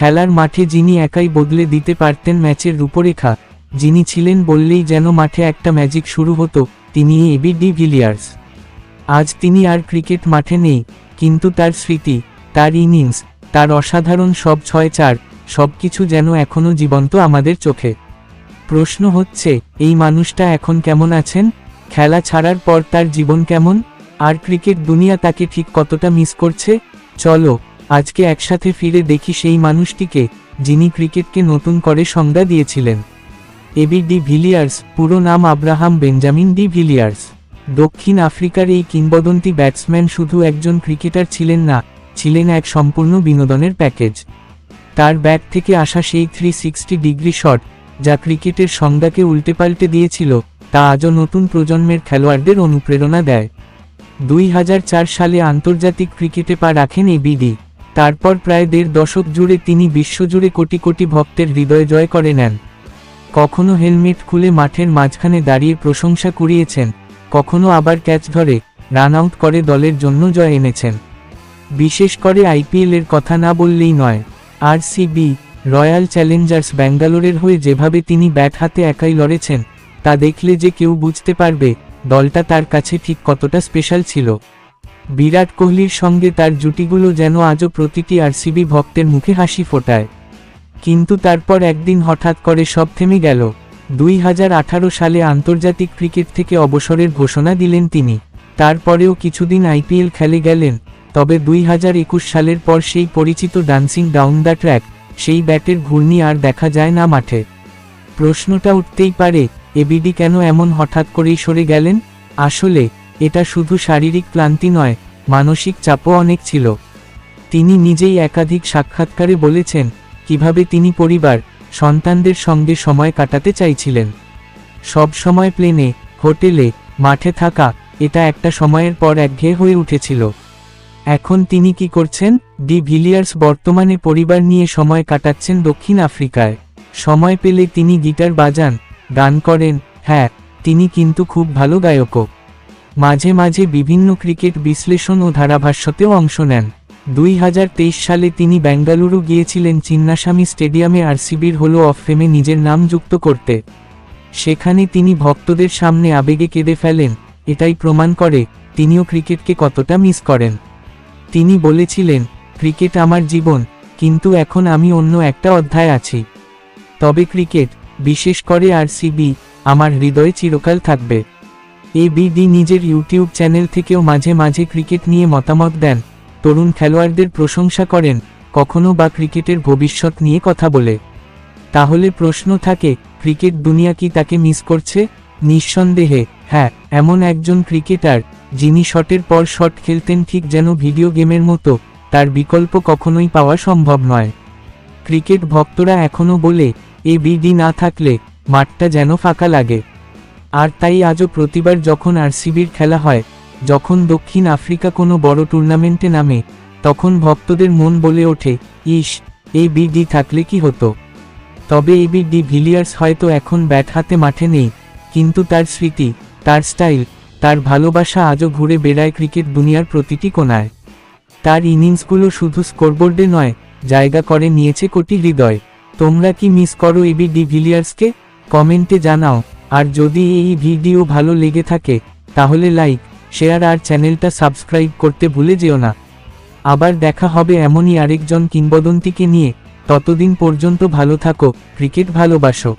খেলার মাঠে যিনি একাই বদলে দিতে পারতেন ম্যাচের রূপরেখা, যিনি ছিলেন বললেই যেন মাঠে একটা ম্যাজিক শুরু হতো, তিনি এবি ডি ভিলিয়ার্স। আজ তিনি আর ক্রিকেট মাঠে নেই, কিন্তু তার স্মৃতি, তার ইনিংস, তার অসাধারণ সব ছয় চার সব কিছু যেন এখনও জীবন্ত আমাদের চোখে। প্রশ্ন হচ্ছে, এই মানুষটা এখন কেমন আছেন? খেলা ছাড়ার পর তার জীবন কেমন? আর ক্রিকেট দুনিয়া তাকে ঠিক কতটা মিস করছে? চলো আজকে একসাথে ফিরে দেখি সেই মানুষটিকে, যিনি ক্রিকেটকে নতুন করে সংজ্ঞা দিয়েছিলেন। এবি ডি ভিলিয়ার্স, পুরো নাম আব্রাহাম বেঞ্জামিন ডি ভিলিয়ার্স। দক্ষিণ আফ্রিকার এই কিংবদন্তি ব্যাটসম্যান শুধু একজন ক্রিকেটার ছিলেন না, ছিলেন এক সম্পূর্ণ বিনোদনের প্যাকেজ। তার ব্যাট থেকে আসা সেই থ্রি সিক্সটি ডিগ্রি শট, যা ক্রিকেটের সংজ্ঞাকে উল্টে পাল্টে দিয়েছিল, তা আজও নতুন প্রজন্মের খেলোয়াড়দের অনুপ্রেরণা দেয়। দুই হাজার চার সালে আন্তর্জাতিক ক্রিকেটে পা রাখেন এবিডি তারপর প্রায় দেড় দশক জুড়ে তিনি বিশ্বজুড়ে কোটি কোটি ভক্তের হৃদয় জয় করে নেন। কখনো হেলমেট খুলে মাঠের মাঝখানে দাঁড়িয়ে প্রশংসা কুড়িয়েছেন, কখনো আবার ক্যাচ ধরে রান আউট করে দলের জন্য জয় এনেছেন। বিশেষ করে আইপিএল এর কথা না বললেই নয় আর সিবি রয়্যাল চ্যালেঞ্জার্স ব্যাঙ্গালোরের হয়ে যেভাবে তিনি ব্যাট হাতে একাই লড়েছেন, তা দেখলে যে কেউ বুঝতে পারবে দলটা তার কাছে ঠিক কতটা স্পেশাল ছিল। বিরাট কোহলির সঙ্গে তার জুটিগুলো যেন আজও প্রতিটি আরসিবি ভক্তের মুখে হাসি ফোটায়। কিন্তু তারপর একদিন হঠাৎ করে সব থেমে গেল। দুই হাজার আঠারো সালে আন্তর্জাতিক ক্রিকেট থেকে অবসরের ঘোষণা দিলেন তিনি। তারপরেও কিছুদিন আইপিএল খেলে গেলেন। তবে দুই হাজার একুশ সালের পর সেই পরিচিত ডান্সিং ডাউন দ্য ট্র্যাক, সেই ব্যাটের ঘূর্ণি আর দেখা যায় না মাঠে। প্রশ্নটা উঠতেই পারে এবিডি কেন এমন হঠাৎ করেই সরে গেলেন? আসলে এটা শুধু শারীরিক ক্লান্তি নয়, মানসিক চাপও অনেক ছিল। তিনি নিজেই একাধিক সাক্ষাৎকারে বলেছেন, কীভাবে তিনি পরিবার, সন্তানদের সঙ্গে সময় কাটাতে চাইছিলেন। সব সময় প্লেনে, হোটেলে, মাঠে থাকা, এটা একটা সময়ের পর একঘেয়ে হয়ে উঠেছিল। এখন তিনি কি করছেন? ডি ভিলিয়ার্স বর্তমানে পরিবার নিয়ে সময় কাটাচ্ছেন দক্ষিণ আফ্রিকায়। সময় পেলে তিনি গিটার বাজান, গান করেন হ্যাঁ তিনি কিন্তু খুব ভালো গায়কও। মাঝে মাঝে বিভিন্ন ক্রিকেট বিশ্লেষণ ও ধারাভাষ্যতেও অংশ নেন। দুই হাজার তেইশ সালে তিনি বেঙ্গালুরু গিয়েছিলেন চিন্নাস্বামী স্টেডিয়ামে আরসিবির হল অফ ফেমে নিজের নাম যুক্ত করতে। সেখানে তিনি ভক্তদের সামনে আবেগে কেঁদে ফেলেন, এটাই প্রমাণ করে তিনিও ক্রিকেটকে কতটা মিস করেন। তিনি বলেছিলেন, ক্রিকেট আমার জীবন, কিন্তু এখন আমি অন্য একটা অধ্যায় আছি। তবে ক্রিকেট, বিশেষ করে আরসিবি, আমার হৃদয়ে চিরকাল থাকবে। এ বিডি নিজের ইউটিউব চ্যানেল থেকেও মাঝে মাঝে ক্রিকেট নিয়ে মতামত দেন। তরুণ খেলোয়াড়দের প্রশংসা করেন, কখনো বা ক্রিকেটের ভবিষ্যৎ নিয়ে কথা বলে। তাহলে প্রশ্ন থাকে ক্রিকেট দুনিয়া কি তাকে মিস করছে? নিঃসন্দেহে হ্যাঁ এমন একজন ক্রিকেটার যিনি শটের পর শট খেলতেন ঠিক যেন ভিডিও গেমের মতো, তার বিকল্প কখনোই পাওয়া সম্ভব নয়। ক্রিকেট ভক্তরা এখনও বলে এ বিডি না থাকলে, মাঠটা যেন ফাঁকা লাগে। আর তাই আজও প্রতিবার যখন আরসিবির খেলা হয়, যখন দক্ষিণ আফ্রিকা কোনো বড় টুর্নামেন্টে নামে, তখন ভক্তদের মন বলে ওঠে, ইস, এই বিডি থাকলে কি হতো? তবে এই বিডি ভিলিয়ার্স হয়তো এখন ব্যাট হাতে মাঠে নেই, কিন্তু তার স্মৃতি, তার স্টাইল, তার ভালোবাসা আজও ঘুরে বেড়ায় ক্রিকেট দুনিয়ার প্রতিটি কোনায় তার ইনিংসগুলো শুধু স্কোরবোর্ডে নয়, জায়গা করে নিয়েছে কোটি হৃদয়। তোমরা কি মিস করো এবি ডি ভিলিয়ার্সকে? কমেন্টে জানাও। আর যদি এই ভিডিও ভালো লেগে থাকে, তাহলে লাইক শেয়ার আর চ্যানেলটা সাবস্ক্রাইব করতে ভুলে যেও না। আবার দেখা হবে এমনই আরেকজন কিংবদন্তিকে নিয়ে। ততদিন পর্যন্ত ভালো থাকো ক্রিকেট ভালোবাসো।